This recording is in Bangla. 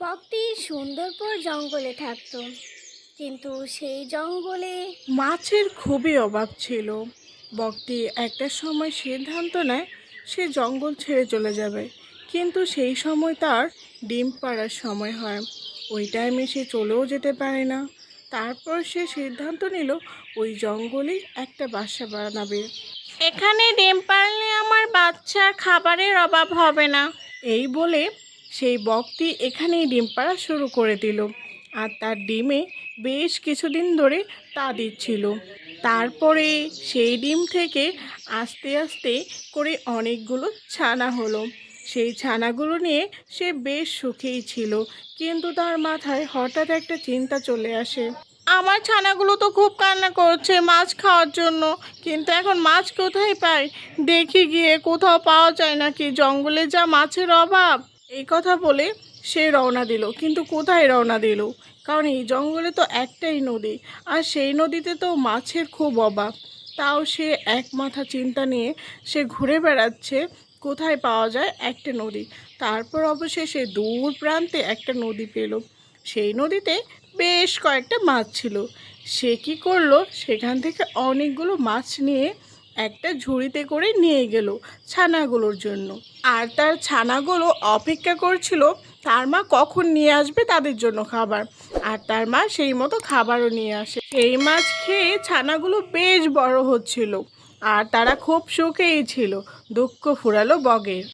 বকটি সুন্দরপুর জঙ্গলে থাকতো। কিন্তু সেই জঙ্গলে মাছের খুবই অভাব ছিল। বকটি একটা সময় সিদ্ধান্ত নেয় সে জঙ্গল ছেড়ে চলে যাবে। কিন্তু সেই সময় তার ডিম পাড়ার সময় হয়। ওই টাইমে সে চলেও যেতে পারে না। তারপর সে সিদ্ধান্ত নিল ওই জঙ্গলেই একটা বাসা বানাবে। এখানে ডিম পাড়লে আমার বাচ্চার খাবারের অভাব হবে না। এই বলে সেই বকটি এখানেই ডিম পাড়া শুরু করে দিল। আর তার ডিমে বেশ কিছুদিন ধরে তা দিচ্ছিল। তারপরে সেই ডিম থেকে আস্তে আস্তে করে অনেকগুলো ছানা হলো। সেই ছানাগুলো নিয়ে সে বেশ সুখেই ছিল, কিন্তু তার মাথায় হঠাৎ একটা চিন্তা চলে আসে। আমার ছানাগুলো তো খুব কান্না করছে মাছ খাওয়ার জন্য, কিন্তু এখন মাছ কোথায় পাই দেখি গিয়ে কোথাও পাওয়া যায় নাকি? জঙ্গলে যা মাছের অভাব। এই কথা বলে সে রওনা দিল। কিন্তু কোথায় রওনা দিল? কারণ এই জঙ্গলে তো একটাই নদী, আর সেই নদীতে তো মাছের খুব অভাব। তাও সে এক মাথা চিন্তা নিয়ে সে ঘুরে বেড়াচ্ছে, কোথায় পাওয়া যায় একটা নদী। তারপর অবশেষে দূর প্রান্তে একটা নদী পেল। সেই নদীতে বেশ কয়েকটা মাছ ছিল। সে কি করল? সেখান থেকে অনেকগুলো মাছ নিয়ে একটা ঝুড়িতে করে নিয়ে গেল ছানাগুলোর জন্য। আর তার ছানাগুলো অপেক্ষা করছিল, তার মা কখন নিয়ে আসবে তাদের জন্য খাবার? আর তার মা সেই মতো খাবারও নিয়ে আসে। সেই মাছ খেয়ে ছানাগুলো বেশ বড় হচ্ছিল, আর তারা খুব সুখেই ছিল, দুঃখ ফুরালো বগের।